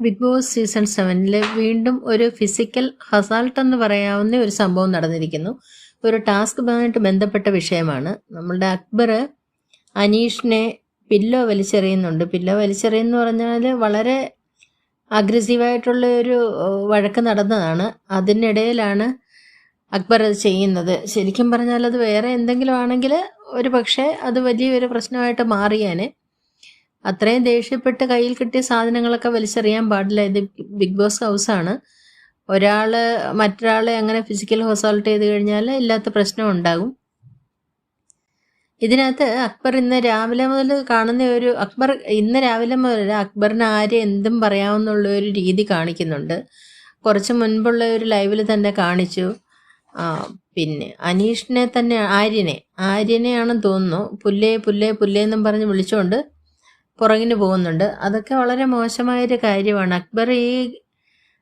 Big boss season സെവനിൽ വീണ്ടും ഒരു ഫിസിക്കൽ ഹസാൾട്ട് എന്ന് പറയാവുന്ന ഒരു സംഭവം നടന്നിരിക്കുന്നു. ഒരു ടാസ്കുമായിട്ട് ബന്ധപ്പെട്ട വിഷയമാണ്. നമ്മളുടെ അക്ബർ അനീഷിനെ പില്ലോ വലിച്ചെറിയുന്നുണ്ട്. പില്ലോ വലിച്ചെറിയെന്ന് പറഞ്ഞാൽ വളരെ അഗ്രസീവായിട്ടുള്ള ഒരു വഴക്ക് നടന്നതാണ്. അതിനിടയിലാണ് അക്ബർ അത് ചെയ്യുന്നത്. ശരിക്കും പറഞ്ഞാൽ അത് വേറെ എന്തെങ്കിലും ആണെങ്കിൽ ഒരു പക്ഷേ അത് വലിയൊരു പ്രശ്നമായിട്ട് മാറിയാനെ. അത്രയും ദേഷ്യപ്പെട്ട് കയ്യിൽ കിട്ടിയ സാധനങ്ങളൊക്കെ വലിച്ചെറിയാൻ പാടില്ല. ഇത് ബിഗ് ബോസ് ഹൗസാണ് ഒരാൾ മറ്റൊരാളെ അങ്ങനെ ഫിസിക്കൽ ഹൊസോൾട്ട് ചെയ്ത് കഴിഞ്ഞാൽ ഇല്ലാത്ത പ്രശ്നം ഉണ്ടാകും. ഇതിനകത്ത് അക്ബർ ഇന്ന് രാവിലെ മുതൽ കാണുന്ന ഒരു അക്ബർ ഇന്ന് രാവിലെ മുതൽ അക്ബറിന് ആരെ എന്തും പറയാമെന്നുള്ള ഒരു രീതി കാണിക്കുന്നുണ്ട്. കുറച്ച് മുൻപുള്ള ഒരു ലൈവിൽ തന്നെ കാണിച്ചു. പിന്നെ അനീഷിനെ തന്നെ ആര്യനെ. ആര്യനെയാണെന്ന് തോന്നുന്നു. പുല്ലേ പുല്ലേ പുല്ലേ എന്നും പറഞ്ഞ് വിളിച്ചുകൊണ്ട് പുറകിന് പോകുന്നുണ്ട്. അതൊക്കെ വളരെ മോശമായൊരു കാര്യമാണ്. അക്ബർ ഈ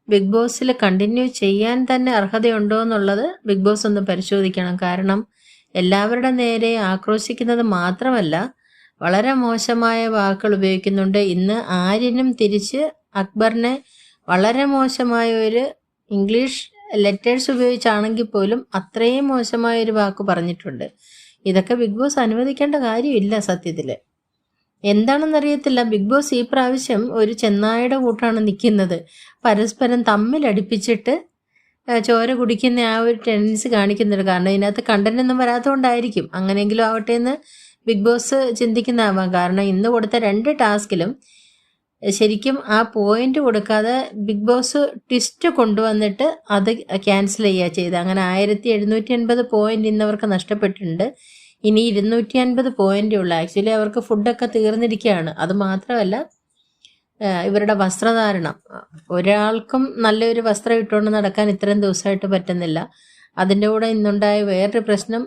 ബിഗ് ബോസിൽ കണ്ടിന്യൂ ചെയ്യാൻ തന്നെ അർഹതയുണ്ടോ എന്നുള്ളത് ബിഗ് ബോസ് ഒന്ന് പരിശോധിക്കണം. കാരണം എല്ലാവരുടെ നേരെ ആക്രോശിക്കുന്നത് മാത്രമല്ല വളരെ മോശമായ വാക്കുകൾ ഉപയോഗിക്കുന്നുണ്ട്. ഇന്ന് ആര്യനും തിരിച്ച് അക്ബറിനെ വളരെ മോശമായ ഒരു ഇംഗ്ലീഷ് ലെറ്റേഴ്സ് ഉപയോഗിച്ചാണെങ്കിൽ പോലും അത്രയും മോശമായ ഒരു വാക്ക് പറഞ്ഞിട്ടുണ്ട്. ഇതൊക്കെ ബിഗ് ബോസ് അനുവദിക്കേണ്ട കാര്യമില്ല സത്യത്തിൽ. എന്താണെന്നറിയത്തില്ല. ബിഗ് ബോസ് ഈ പ്രാവശ്യം ഒരു ചെന്നായുടെ കൂട്ടാണ് നിൽക്കുന്നത്. പരസ്പരം തമ്മിലടിപ്പിച്ചിട്ട് ചോര കുടിക്കുന്ന ആ ഒരു ടെൻഡൻസി കാണിക്കുന്നുണ്ട്. കാരണം ഇതിനകത്ത് കണ്ടന്റൊന്നും വരാത്തതുകൊണ്ടായിരിക്കും. അങ്ങനെയെങ്കിലും ആവട്ടെ എന്ന് ബിഗ് ബോസ് ചിന്തിക്കുന്നതാവാം. കാരണം ഇന്ന് കൊടുത്ത രണ്ട് ടാസ്കിലും ശരിക്കും ആ പോയിന്റ് കൊടുക്കാതെ ബിഗ് ബോസ് ട്വിസ്റ്റ് കൊണ്ടുവന്നിട്ട് അത് ക്യാൻസൽ ചെയ്യുക ചെയ്ത് അങ്ങനെ ആയിരത്തി എഴുന്നൂറ്റി അൻപത് പോയിന്റ് ഇന്നവർക്ക് നഷ്ടപ്പെട്ടിട്ടുണ്ട്. ഇനി ഇരുന്നൂറ്റി അൻപത് പോയിന്റേ ഉള്ളൂ. ആക്ച്വലി അവർക്ക് ഫുഡൊക്കെ തീർന്നിരിക്കുകയാണ് അത് മാത്രമല്ല ഇവരുടെ വസ്ത്രധാരണം. ഒരാൾക്കും നല്ലൊരു വസ്ത്രം ഇട്ടുകൊണ്ട് നടക്കാൻ ഇത്രയും ദിവസമായിട്ട് പറ്റുന്നില്ല. അതിന്റെ കൂടെ ഇന്നുണ്ടായ വേറൊരു പ്രശ്നം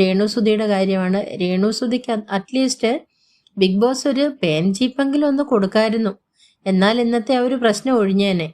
രേണുസുതിയുടെ കാര്യമാണ്. രേണു സുധിക്ക് അറ്റ്ലീസ്റ്റ് ബിഗ് ബോസ് ഒരു പേൻ ചീപ്പെങ്കിലും ഒന്ന് കൊടുക്കായിരുന്നു. എന്നാൽ ഇന്നത്തെ ആ ഒരു പ്രശ്നം ഒഴിഞ്ഞേനെ.